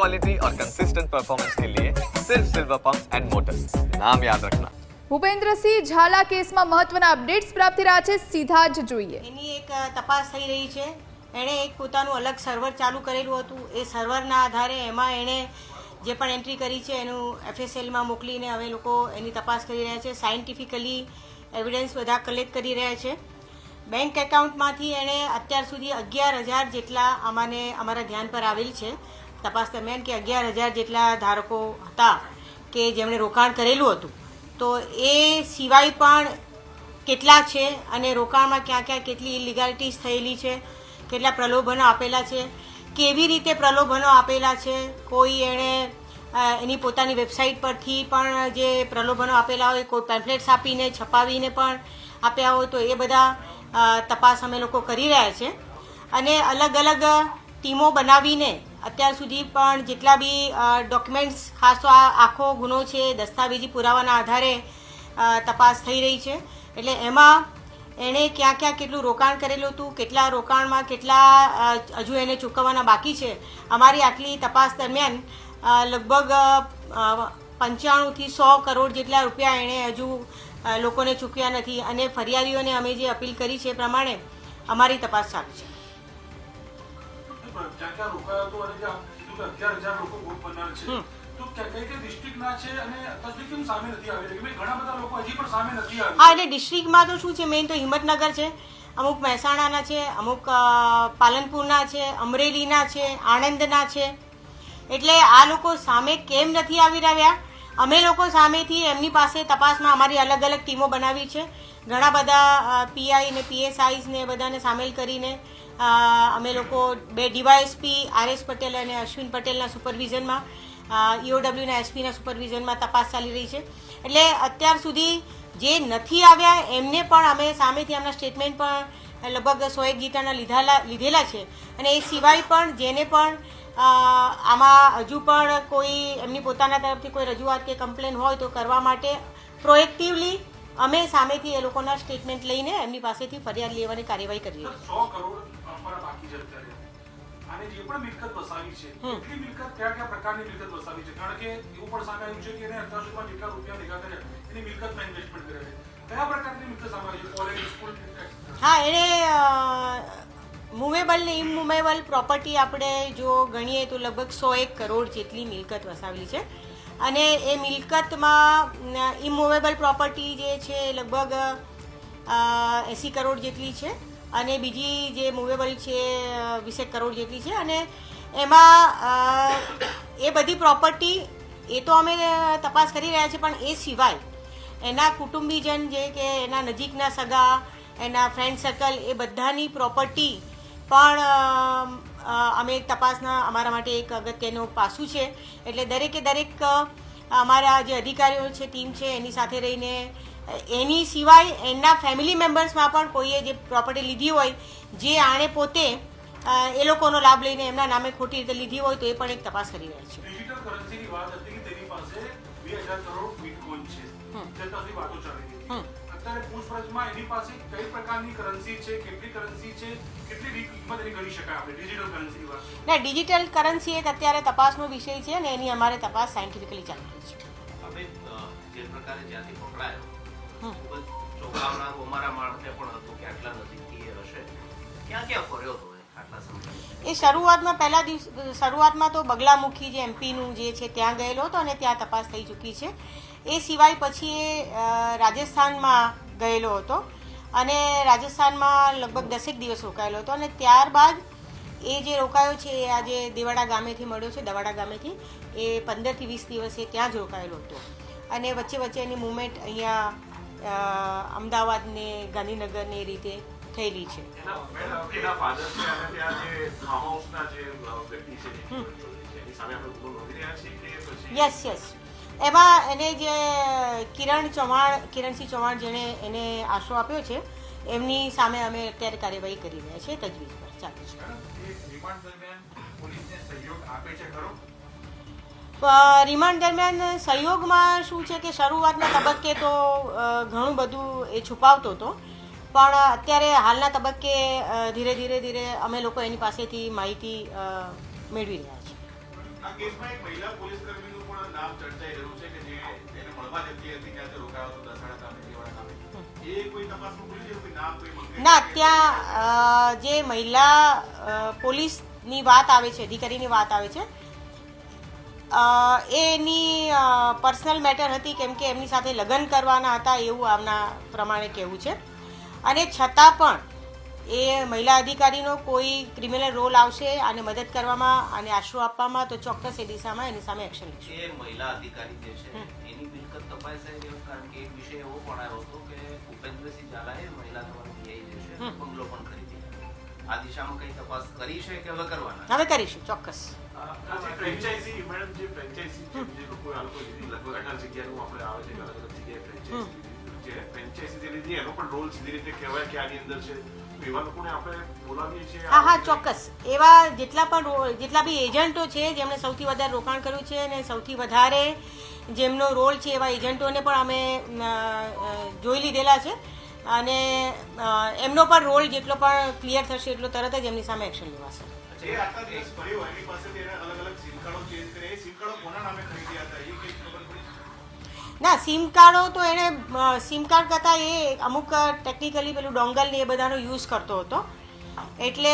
Quality और consistent performance के लिए सिर्फ सिल्वर पंप्स एंड मोटर्स नाम याद रखना ભૂપેન્દ્રસિંહ ઝાલા કેસમાં મહત્વના અપડેટ્સ પ્રાપ્ત થઈ રહ્યા છે સીધા જ જોઈએ એની એક અ, તપાસ થઈ રહી છે એણે એક પોતાનું અલગ સર્વર ચાલુ કરેલું હતું એ સર્વરના આધારે એમાં એણે જે પણ એન્ટ્રી કરી છે એનું એફએસએલમાં મોકલીને હવે લોકો એની તપાસ કરી રહ્યા છે સાયન્ટિફિકલી એવિડન્સ બધા કલેક્ટ કરી રહ્યા છે બેંક એકાઉન્ટમાંથી એણે અત્યાર સુધી અગિયાર હજાર જેટલા અમાને અમારા ધ્યાન પર આવેલ છે તપાસ દરમિયાન કે અગિયાર હજાર જેટલા ધારકો હતા કે જેમણે રોકાણ કરેલું હતું. તો એ સિવાય પણ કેટલા છે અને રોકાણમાં ક્યાં ક્યાં કેટલી ઇલિગાલિટીઝ થયેલી છે, કેટલા પ્રલોભનો આપેલા છે, કેવી રીતે પ્રલોભનો આપેલા છે, કોઈ એણે એની પોતાની વેબસાઇટ પરથી પણ જે પ્રલોભનો આપેલા હોય, કોઈ પેમ્ફલેટ્સ આપીને, છપાવીને પણ આપ્યા હોય તો એ બધા તપાસ અમે લોકો કરી રહ્યા છે. અને અલગ અલગ ટીમો બનાવીને અત્યાર સુધી પણ જેટલા બી ડોક્યુમેન્ટ્સ ખાસ તો આ આખો ગુનો છે, દસ્તાવેજી પુરાવાના આધારે તપાસ થઈ રહી છે. એટલે એમાં એણે ક્યાં ક્યાં કેટલું રોકાણ કરેલું હતું, કેટલા રોકાણમાં કેટલા હજુ એને ચૂકવવાના બાકી છે, અમારી આટલી તપાસ દરમિયાન લગભગ પંચાણુંથી સો કરોડ જેટલા રૂપિયા એણે હજુ લોકોને ચૂક્યા નથી. અને ફરિયાદીઓને અમે જે અપીલ કરી છે એ પ્રમાણે અમારી તપાસ ચાલુ છે. ક્યાં ક્યાં રોકાયો હતો અને જે કીધું કે અગિયાર હજાર લોકો ભોગ બનનાર છે હા એટલે ડિસ્ટ્રિક્ટમાં તો શું છે? મેઇન તો હિંમતનગર છે અમુક મહેસાણાના છે અમુક પાલનપુરના છે અમરેલીના છે આણંદના છે. એટલે આ લોકો સામે કેમ નથી આવી રહ્યા? અમે લોકો સામેથી એમની પાસે તપાસમાં અમારી અલગ અલગ ટીમો બનાવી છે. ઘણા બધા પીઆઈ ને પીએસઆઈઝ ને બધાને સામેલ કરીને અમે લોકો બે ડીવાયએસપી આર એસ પટેલ અને અશ્વિન પટેલના સુપરવિઝનમાં ઈઓડબ્લ્યુના એસપીના સુપરવિઝનમાં તપાસ ચાલી રહી છે. એટલે અત્યાર સુધી જે નથી આવ્યા, એમને પણ અમે સામેથી એમના સ્ટેટમેન્ટ પણ લગભગ સો એક ગીતાના લીધેલા લીધેલા છે. અને એ સિવાય પણ જેને પણ આમાં હજુ પણ કોઈ એમની પોતાના તરફથી કોઈ રજૂઆત કે કમ્પ્લેન હોય તો કરવા માટે પ્રોએક્ટિવલી અમે સામેથી એ લોકોના સ્ટેટમેન્ટ લઈને એમની પાસેથી ફરિયાદ લેવાની કાર્યવાહી કરી રહી સો કરોડ અમારા બાકી છે અત્યારે. જે પણ મિલકત વસાવી છે કેટલી મિલકત કયા કયા પ્રકારની મિલકત વસાવી છે? કારણ કે એવું પણ સામે આવ્યું છે કે એને અત્યાર સુધીમાં જેટલા રૂપિયા ભેગા કર્યા એની મિલકતમાં ઇન્વેસ્ટમેન્ટ કર્યા છે. કયા પ્રકારની મિલકત સામે આવી છે? કોલેજ સ્કૂલ હા એણે મૂવેબલ ને ઇમુવેબલ પ્રોપર્ટી આપણે જો ગણીએ તો લગભગ સો એક કરોડ જેટલી મિલકત વસાવેલી છે. અને એ મિલકતમાં ઇમૂવેબલ પ્રોપર્ટી જે છે, લગભગ એંસી કરોડ જેટલી છે. અને બીજી જે મૂવેબલ છે, વીસેક કરોડ જેટલી છે. અને એમાં એ બધી પ્રોપર્ટી એ તો અમે તપાસ કરી રહ્યા છીએ, પણ એ સિવાય એના કુટુંબીજન જે કે એના નજીકના સગા, એના ફ્રેન્ડ સર્કલ એ બધાની પ્રોપર્ટી પણ અમે એક તપાસના અમારા માટે એક અગત્યનું પાસું છે. એટલે દરેકે દરેક અમારા જે અધિકારીઓ છે ટીમ છે એની સાથે રહીને એની સિવાય એના ફેમિલી મેમ્બર્સમાં પણ કોઈએ જે પ્રોપર્ટી લીધી હોય જે આણે પોતે એ લોકોનો લાભ લઈને એમના નામે ખોટી રીતે લીધી હોય તો એ પણ એક તપાસ કરી રહ્યા છે. ડિજિટલ કરન્સીની વાત હતી કે તેની પાસે બે કરોડ બિટકોઇન છે. જે અત્યાર સુધી વાતો ચાલી રહી હમ. હતી અત્યારે પૂછપરછમાં એની પાસે કઈ પ્રકારની કરન્સી છે કેટલી કરન્સી છે કેટલી કિંમત એની ગણી શકાય આપણે ડિજિટલ કરન્સીની વાત ને ડિજિટલ કરન્સી એક અત્યારે તપાસનો વિષય છે અને એની અમારે તપાસ સાયન્ટિફિકલી ચાલી રહી છે. અમે જે પ્રકારે જ્યાંથી પકડાયો. ખૂબ જ ચોંકાવનારું અમારા માણસને પણ હતું કે આટલા નજીકથી એ હશે. ક્યાં ક્યાં ફર્યો હતો એ શરૂઆતમાં પહેલા દિવસ શરૂઆતમાં તો બગલામુખી જે એમપીનું જે છે ત્યાં ગયેલો હતો અને ત્યાં તપાસ થઈ ચૂકી છે. એ સિવાય પછી એ રાજસ્થાનમાં ગયેલો હતો. અને રાજસ્થાનમાં લગભગ દસેક દિવસ રોકાયેલો હતો. અને ત્યારબાદ એ જે રોકાયો છે એ આજે દેવાડા ગામેથી મળ્યો છે દવાડા ગામેથી એ પંદરથી વીસ દિવસ એ ત્યાં જ રોકાયેલો હતો. અને વચ્ચે વચ્ચે એની મુવમેન્ટ અહીંયા અમદાવાદને અમદાવાદ ને ગાંધીનગર ને એ રીતે થયેલી છે યસ યસ એમાં એને જે કિરણ ચૌહાણ, કિરણસિંહ ચૌહાણ જેણે એને આશરો આપ્યો છે, એમની સામે અમે અત્યારે કાર્યવાહી કરી રહ્યા છીએ, તજવીજ પર. ચાલુ. છે રિમાન્ડ દરમિયાન સહયોગમાં શું છે કે શરૂઆતના તબક્કે તો ઘણું બધું એ છુપાવતો હતો, પણ અત્યારે હાલના તબક્કે ધીરે ધીરે ધીરે અમે લોકો એની પાસેથી માહિતી મેળવી રહ્યા છીએ. નામ ચર્ચાઈ રહ્યું છે કે જે એને મળવા જતી હતી ત્યાં તે રોકાયો હતો દસાડા ગામે દેવાડા ગામે. એ કોઈ તપાસમાં ખુલી છે? કોઈ નામ કોઈ ના ત્યાં જે મહિલા પોલીસની વાત આવે છે અધિકારીની વાત આવે છે એની પર્સનલ મેટર હતી કેમ કે એમની સાથે લગ્ન કરવાના હતા એવું આમના પ્રમાણે કહેવું છે. અને છતાં પણ એ મહિલા અધિકારીનો કોઈ ક્રિમિનલ રોલ આવશે અને મદદ કરવામાં અને આશરો આપવામાં તો ચોક્કસ એ દિશામાં એની સામે એક્શન લેશે. એ મહિલા અધિકારી જે છે એની મિલકત તપાસાઈ રહ્યો કારણ કે એક વિષય એવો પણ આવ્યો હતો કે ભૂપેન્દ્રસિંહ ઝાલાએ મહિલા દ્વારા પીઆઈ જે છે બંગલો પણ ખરીદી આ દિશામાં કઈ તપાસ કરી છે કે હવે કરવાના? હવે કરીશું ચોક્કસ. ફ્રેન્ચાઇઝી મેડમ જે ફ્રેન્ચાઇઝી જે લોકો આ લોકો લીધી લગભગ અઢાર જગ્યાનું આપણે આવે છે અલગ અલગ જગ્યાએ ફ્રેન્ચાઇઝી જે ફ્રેન્ચાઇઝી લીધી એનો પણ રોલ સીધી રીતે કહેવાય કે આની અંદર છે. હા હા ચોક્કસ. એવા જેટલા પણ જેટલા બી એજન્ટો છે જેમણે સૌથી વધારે રોકાણ કર્યું છે અને સૌથી વધારે જેમનો રોલ છે એવા એજન્ટોને પણ અમે જોઈ લીધેલા છે. અને એમનો પણ રોલ જેટલો પણ ક્લિયર થશે એટલો તરત જ એમની સામે એક્શન લેવાશે. જે આખા દિવસ ફર્યો એની પાસે અલગ અલગ સિમ કાર્ડો ચેન્જ કરે. એ સિમ કાર્ડો કોના નામે ખરીદ્યા હતા? એ ના સિમ કાર્ડો તો એણે સિમ કાર્ડ કરતાં એ અમુક ટેકનિકલી પેલું ડોંગલ ને એ બધાનો યુઝ કરતો હતો. એટલે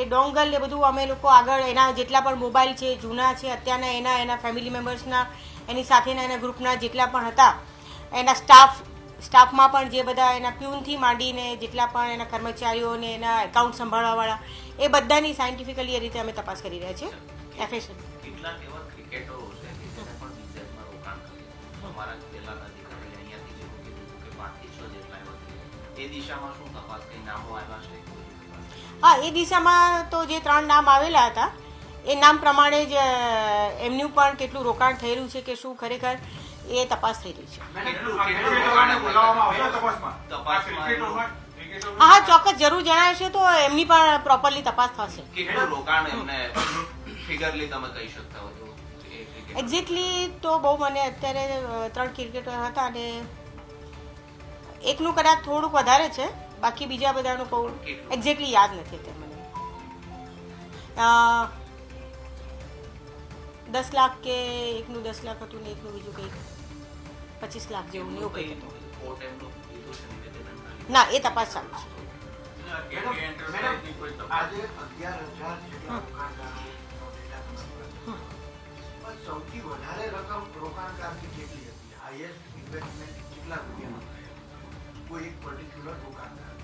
એ ડોંગલ ને બધું અમે લોકો આગળ એના જેટલા પણ મોબાઈલ છે, જૂના છે, અત્યારના એના એના ફેમિલી મેમ્બર્સના એની સાથેના એના ગ્રુપના જેટલા પણ હતા, એના સ્ટાફ સ્ટાફમાં પણ જે બધા એના પ્યુનથી માંડીને જેટલા પણ એના કર્મચારીઓને એના એકાઉન્ટ સંભાળવાવાળા, એ બધાની સાયન્ટિફિકલી એ રીતે અમે તપાસ કરી રહ્યા છીએ. એફએસએલ કેટલાક એવા અમારા પહેલાના અધિકારી અહીંયાથી જેવું કીધું કે છ જેટલા એવા એ દિશામાં શું તપાસ કઈ નામો આવ્યા છે? હા એ દિશામાં તો જે ત્રણ નામ આવેલા હતા એ નામ પ્રમાણે જ એમનું પણ કેટલું રોકાણ થયેલું છે કે શું ખરેખર એ તપાસ થઈ રહી છે. હા હા ચોક્કસ જરૂર જણાવશે તો એમની પણ પ્રોપરલી તપાસ થશે. કેટલું રોકાણ એમને ફિગરલી તમે કહી શકતા હો તો. એ ક્રિકેટ એક્ઝેક્ટલી તો બહુ મને અત્યારે ત્રણ ક્રિકેટર હતા અને એકનું કદાચ થોડુંક વધારે છે, બાકી બીજા બધાનું કહું એક્ઝેક્ટલી યાદ નથી અત્યારે મને દસ લાખ કે એકનું દસ લાખ હતું ને એકનું બીજું કંઈક, પચીસ લાખ જેવું એવું કંઈક હતું. ના, એ તપાસ ચાલુ છે પણ સૌથી વધારે રકમ રોકાણકારની કેટલી હતી. હાઈએસ્ટ ઇન્વેસ્ટમેન્ટ કેટલા રૂપિયાનો કોઈ એક પર્ટિક્યુલર રોકાણકાર.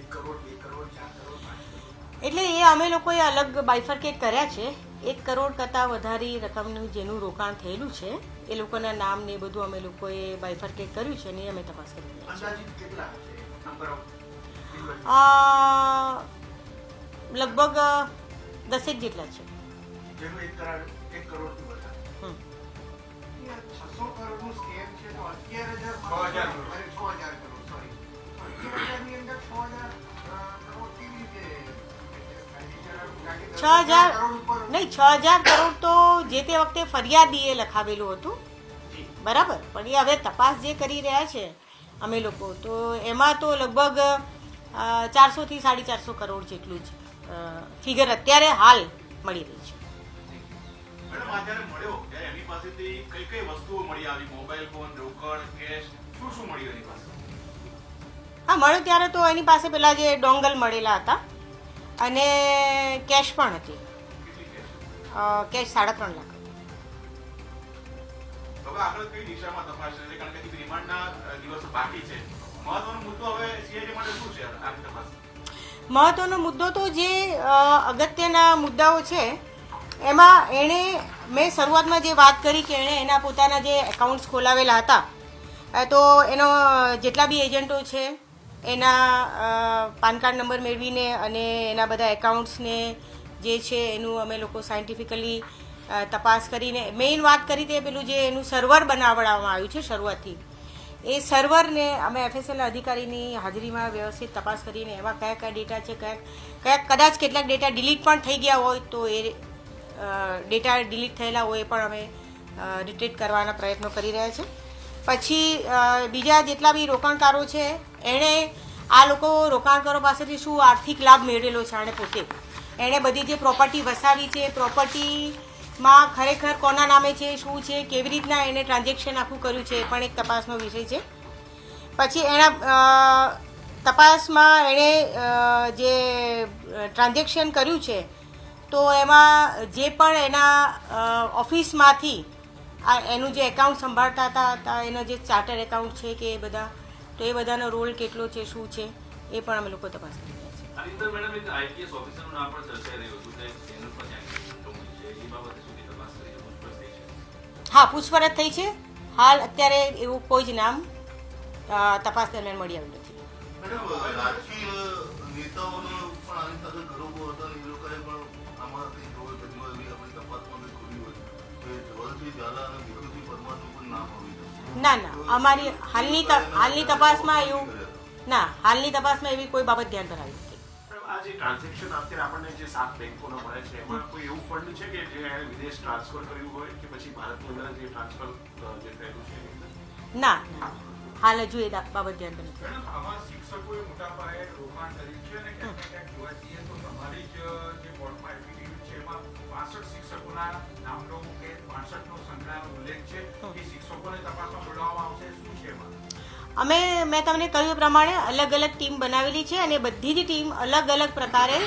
એક કરોડ બે કરોડ ચાર કરોડ પાંચ કરોડ. એટલે એ અમે લોકોએ અલગ બાયફર્કેટ કર્યા છે. એક કરોડ કરતાં વધારે રકમનું જેનું રોકાણ થયેલું છે એ લોકોના નામ ને એ બધું અમે લોકોએ બાયફર્કેટ કર્યું છે અને અમે તપાસ કરી અંદાજિત કેટલા નંબર લગભગ દસેક જેટલા છે. જેનું એક કરોડ કરોડનું સ્કેમ છે તો અગિયાર હજાર અરે છ હજાર કરોડ સોરી અગિયાર હજારની અંદર છ હજાર કરોડ કેવી રીતે છ હજાર નહીં છ હજાર કરોડ તો જે તે વખતે ફરિયાદીએ લખાવેલું હતું. બરાબર? પણ એ હવે તપાસ જે કરી રહ્યા છે અમે લોકો તો એમાં તો લગભગ ચારસોથી સાડી ચારસો કરોડ જેટલું જ ફિગર અત્યારે હાલ મળી રહી છે. પાસેથી કઈ કઈ વસ્તુઓ મળી આવી? મોબાઈલ ફોન રોકડ કેશ શું શું મળ્યું એની પાસે? હા મળ્યું ત્યારે તો એની પાસે પેલા જે ડોંગલ મળેલા હતા અને કેશ પણ હતી. કેશ? સાડા ત્રણ લાખ. હવે આગળ કઈ દિશામાં તપાસ છે કારણ કે રિમાન્ડના દિવસો બાકી છે. મહત્વનો મુદ્દો હવે સીઆઈડી માટે શું છે? આ તપાસ. મહત્વનો મુદ્દો તો જે અગત્યના મુદ્દાઓ છે એમાં એણે મેં શરૂઆતમાં જે વાત કરી કે એણે એના પોતાના જે એકાઉન્ટ્સ ખોલાવેલા હતા તો એનો જેટલા બી એજન્ટો છે, એના પાન કાર્ડ નંબર મેળવીને અને એના બધા એકાઉન્ટ્સને જે છે એનું અમે લોકો સાયન્ટિફિકલી તપાસ કરીને મેઇન વાત કરી તે પેલું જે એનું સર્વર બનાવડાવવામાં આવ્યું છે શરૂઆતથી. એ સર્વરને અમે એફએસએલ અધિકારીની હાજરીમાં વ્યવસ્થિત તપાસ કરીને એવા કયા કયા ડેટા છે, કયા કયા કદાચ કેટલાક ડેટા ડિલીટ પણ થઈ ગયા હોય તો એ ડેટા ડિલીટ થયેલા હોય પણ અમે રિટ્રીટ કરવાના પ્રયત્નો કરી રહ્યા છે. પછી બીજા જેટલા બી રોકાણકારો છે, એણે આ લોકો રોકાણકારો પાસેથી શું આર્થિક લાભ મેળવેલો છે આણે પોતે? એણે બધી જે પ્રોપર્ટી વસાવી છે પ્રોપર્ટીમાં ખરેખર કોના નામે છે, શું છે, કેવી રીતના એણે ટ્રાન્ઝેક્શન આખું કર્યું છે એ પણ એક તપાસનો વિષય છે. પછી એના તપાસમાં એણે જે ટ્રાન્ઝેક્શન કર્યું છે તો એમાં જે પણ એના ઓફિસમાંથી આ એનું જે એકાઉન્ટ સંભાળતા હતા હતા એનો જે ચાર્ટર એકાઉન્ટ છે કે એ બધા તો એ બધાનો રોલ કેટલો છે શું છે એ પણ અમે લોકો તપાસ કરી રહ્યા છે? હા પૂછપરછ થઈ છે. હાલ અત્યારે એવું કોઈ જ નામ તપાસ દરમિયાન મળી આવ્યું નથી. ના ના અમારી હાલની હાલની તપાસમાં એવું ના હાલની તપાસમાં એવી કોઈ બાબત ધ્યાન ધરાવી નથી. ટ્રાન્ઝેક્શન અત્યારે આપણને જે સાત બેંકોના મળે છે એમાં કોઈ એવું ફંડ છે કે જે વિદેશ ટ્રાન્સફર કર્યું હોય કે પછી ભારતની અંદર જે ટ્રાન્સફર જે થયેલું છે ના ના. હાલ હજુ એ બાબત ધ્યાન નથી. મેડમ શિક્ષકોએ મોટા પાયે રોકાણ કર્યું છે અને ક્યાંક ક્યાંક જોવા જઈએ તો તમારી જ જે બોર્ડમાં એફિડેવિટ છે એમાં પાસઠ શિક્ષકોના નામનો કે અમે, મેં તમને કહ્યું પ્રમાણે અલગ અલગ ટીમ બનાવેલી છે અને બધી જ ટીમ અલગ અલગ પ્રકારે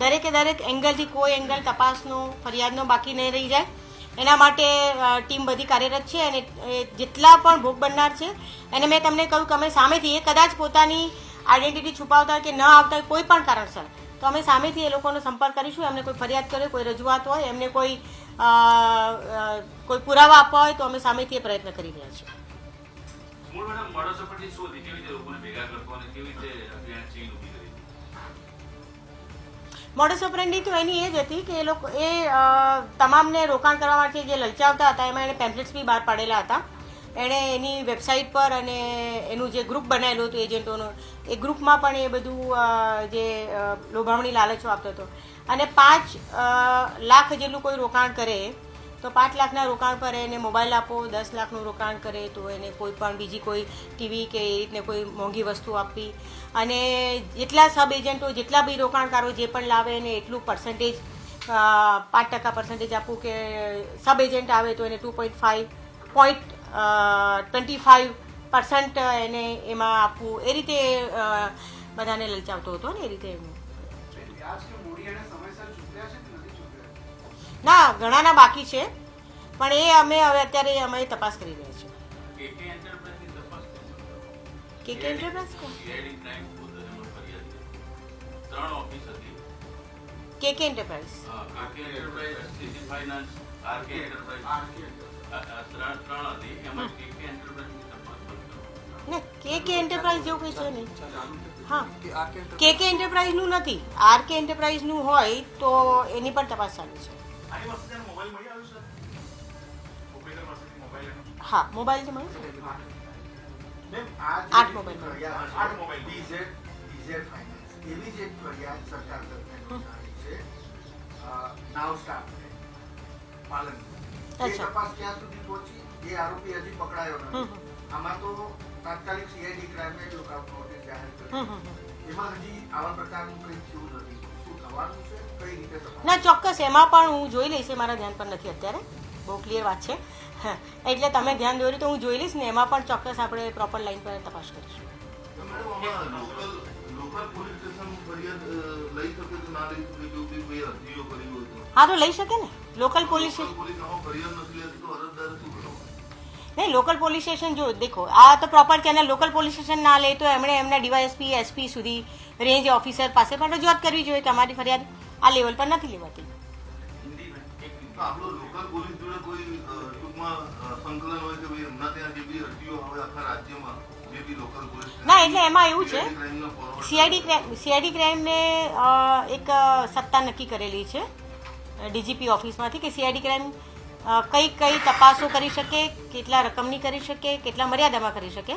દરેકે દરેક એંગલથી કોઈ એંગલ તપાસનો, ફરિયાદનો બાકી નહીં રહી જાય. એના માટે ટીમ બધી કાર્યરત છે અને જેટલા પણ ભોગ બનનાર છે, એને મેં તમને કહ્યું કે અમે સામેથી, એ કદાચ પોતાની આઈડેન્ટિટી છુપાવતા કે ન આવતા હોય કોઈ પણ કારણસર, તો અમે સામેથી એ લોકોનો સંપર્ક કરીશું, એમને કોઈ ફરિયાદ કરે કોઈ રજૂઆત હોય, એમને કોઈ કોઈ પુરાવા આપવા હોય તો અમે સામેથી તે પ્રયત્ન કરી રહ્યા છીએ. મોડસ ઓપરેન્ડી તો એની એ જ હતી કે એ લોકો એ તમામને રોકાણ કરવા માટે જે લલચાવતા હતા એમાં એણે પેમ્પલેટ્સ બી બહાર પાડેલા હતા. એણે એની વેબસાઇટ પર અને એનું જે ગ્રુપ બનાવેલું હતું એજન્ટોનું એ ગ્રુપમાં પણ એ બધું જે લોભામણી લાલચો આપતો હતો. અને પાંચ લાખ જેટલું કોઈ રોકાણ કરે, તો પાંચ લાખના રોકાણ પર એને મોબાઈલ આપો, દસ લાખનું રોકાણ કરે, તો એને કોઈ પણ બીજી કોઈ ટીવી કે એ રીતને કોઈ મોંઘી વસ્તુ આપવી. અને જેટલા સબ એજન્ટો જેટલા બી રોકાણકારો જે પણ લાવે એને એટલું પર્સન્ટેજ પાંચ ટકા પર્સન્ટેજ આપવું કે સબ એજન્ટ આવે તો એને two point five point twenty five percent એને એમાં આપવું. એ રીતે બધાને લલચાવતો હતો ને એ રીતે? એનું ના ઘણાના બાકી છે. પણ એ અમે હવે અત્યારે અમે તપાસ કરી રહ્યા છીએ. કેકે એન્ટરપ્રાઇઝની તપાસ કે કે enterprise કોણ? સીઆઈડી ક્રાઇમ ખુદ એનો ફરિયાદ છે. ત્રણ ઓફિસ હતી. કે કે એન્ટરપ્રાઇઝ અ, કાકે enterprise CG finance RK enterprise આ- આ ત્રણ ત્રણ હતી. એમાં કેકે એન્ટરપ્રાઇઝની તપાસ ને કે કે એન્ટરપ્રાઇઝ જેવું કંઈ છે નહીં. હા. કે કે એન્ટરપ્રાઇઝનું નથી. આર કે એન્ટરપ્રાઇઝનું હોય તો એની પણ તપાસ ચાલુ છે. આની મોબાઈલ મળી આવ્યો સર ઓપરેટર પાસેથી મોબાઈલ હા મોબાઈલ. જે મળે છે મેમ, આઠ મોબાઈલ. આઠ મોબાઈલ. DZ DZ Finance. એવી જ એક ફરિયાદ સરકાર તરફે છે નાવ સ્ટાફ પાલનપુર એ તપાસ ક્યાં સુધી પહોંચી? એ આરોપી હજી પકડાયો નથી. આમાં તો તાત્કાલિક સીઆઈડી ક્રાઇમે લુકઆઉટ નોટિસ જાહેર કરી હમ, હમ. એમાં હજી આવા પ્રકારનું કંઈ થયું નથી. ના ચોક્કસ એમાં પણ હું જોઈ લઈશ એ મારા ધ્યાન પર નથી અત્યારે. બહુ ક્લિયર વાત છે. હા, એટલે તમે ધ્યાન દોર્યું તો હું જોઈ લઈશ ને એમાં પણ ચોક્કસ આપણે પ્રોપર લાઈન પર તપાસ કરીશું. હા તો લઈ શકે ને. લોકલ પોલીસ નહીં લોકલ પોલીસ સ્ટેશન જો દેખો આ તો proper channel local police station ના લે તો એમણે એમના ડીવાયએસપી એસપી સુધી રેન્જ ઓફિસર પાસે પણ રજૂઆત કરવી જોઈએ તમારી ફરિયાદ આ લેવલ પર નથી લેવાતી. ના એટલે એમાં એવું છે સીઆઈડી ક્રાઇમ સીઆઈડી ક્રાઇમને એક સત્તા નક્કી કરેલી છે ડીજીપી ઓફિસમાંથી કે સીઆઈડી ક્રાઇમ કઈ કઈ તપાસો કરી શકે કેટલા રકમની કરી શકે કેટલા મર્યાદામાં કરી શકે.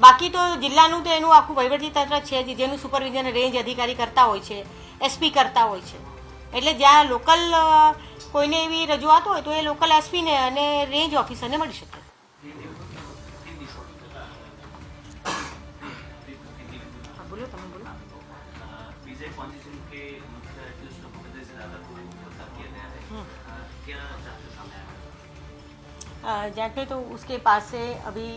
બાકી તો જિલ્લાનું તો એનું આખું વહીવટી તંત્ર છે જ, જેનું સુપરવિઝન રેન્જ અધિકારી કરતા હોય છે એસપી કરતા હોય છે એટલે જ્યાં લોકલ કોઈને એવી રજૂઆત હોય તો એ લોકલ એસપીને અને રેન્જ ઓફિસરને મળી શકે હા, બોલો તમે બોલો विजय फाउंडेशन के मुख्य एडमिनिस्ट्रेटर भूपेंद्र सिंह राधा को गिरफ्तार किया गया है हम्म। अ, क्या चार्जेस अ, जाके तो उसके पास से अभी